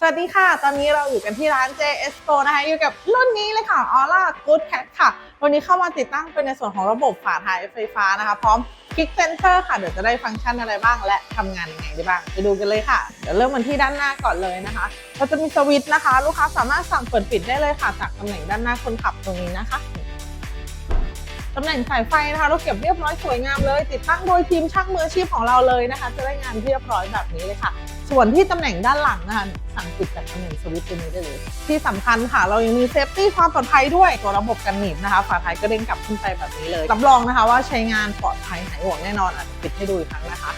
สวัสดีค่ะ ตอนนี้เราอยู่กันที่ร้าน JS Pro นะคะ อยู่กับรุ่นนี้เลยค่ะ Aura Good Cat ค่ะ วันนี้เข้ามาติดตั้งเป็นในส่วนของระบบฝาท้ายไฟฟ้านะคะ พร้อม Kick Sensor ค่ะ เดี๋ยวจะได้ฟังก์ชันอะไรบ้าง และทำงานยังไงได้บ้าง ไปดูกันเลยค่ะ เดี๋ยวเริ่มกันที่ด้านหน้าก่อนเลยนะคะ เราจะมีสวิตช์นะคะ ลูกค้าสามารถสั่งเปิดปิดได้เลยค่ะ จากตำแหน่งด้านหน้าคนขับตรงนี้นะคะ ตำแหน่งสายไฟนะคะเราเก็บเรียบร้อยสวยงามเลย ติดตั้งโดยทีมช่างมืออาชีพของเราเลยนะคะ จะได้งานเรียบร้อยแบบนี้เลยค่ะ ส่วนที่ตำแหน่งด้านหลังนะคะสั่งปิดจากตำแหน่งสวิตช์ตัวนี้ได้เลย ที่สำคัญค่ะ เรายังมีเซฟตี้ความปลอดภัยด้วยตัวระบบกันหนีบนะคะฝาท้ายก็เด้งกลับขึ้นไปแบบนี้เลยรับรองนะคะว่าใช้งานปลอดภัยหายห่วงแน่นอนอะปิดให้ดูอีกครั้งนะคะ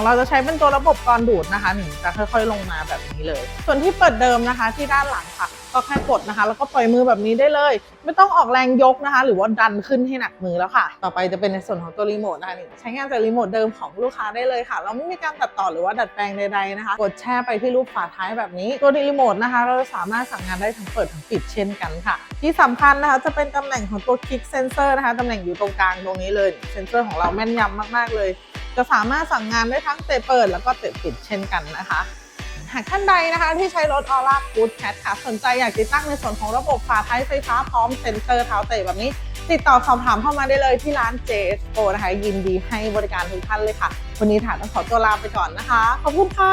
ของเราจะใช้เป็นตัวระบบกรดูดนะคะหนึ่งจะค่อยๆลงมาแบบนี้เลย ส่วนที่เปิดเดิมนะคะที่ด้านหลังค่ะ ก็แค่กดนะคะ แล้วก็ปล่อยมือแบบนี้ได้เลย ไม่ต้องออกแรงยกนะคะ หรือว่าดันขึ้นให้หนักมือแล้วค่ะ ต่อไปจะเป็นในส่วนของตัวรีโมทนะคะใช้งานจากรีโมทเดิมของลูกค้าได้เลยค่ะ เราไม่มีการตัดต่อหรือว่าดัดแปลงใดๆนะคะ กดแช่ไปที่รูปฝาท้ายแบบนี้ตัวรีโมทนะคะ เราสามารถสั่งงานได้ทั้งเปิดทั้งปิดเช่นกันค่ะ ที่สำคัญนะคะจะเป็นตำแหน่งของตัว Kick Sensor นะคะตำแหน่งอยู่ตรงกลางตรงนี้เลยเซนเซอร์ของเราแม่นยำมากๆเลย จะสามารถสั่งงานได้ทั้งเตะเปิดแล้วก็เตะปิดเช่นกันนะคะ หากท่านใดนะคะที่ใช้รถออร่าฟูดแคทค่ะ สนใจอยากติดตั้งในส่วนของระบบฝาท้ายไฟฟ้าพร้อมเซ็นเซอร์เท้าเตะแบบนี้ ติดต่อสอบถามเข้ามาได้เลยที่ร้าน JS Pro นะคะ ยินดีให้บริการทุกท่านเลยค่ะ วันนี้ถ่าต้องขอตัวลาไปก่อนนะคะ ขอบคุณค่ะ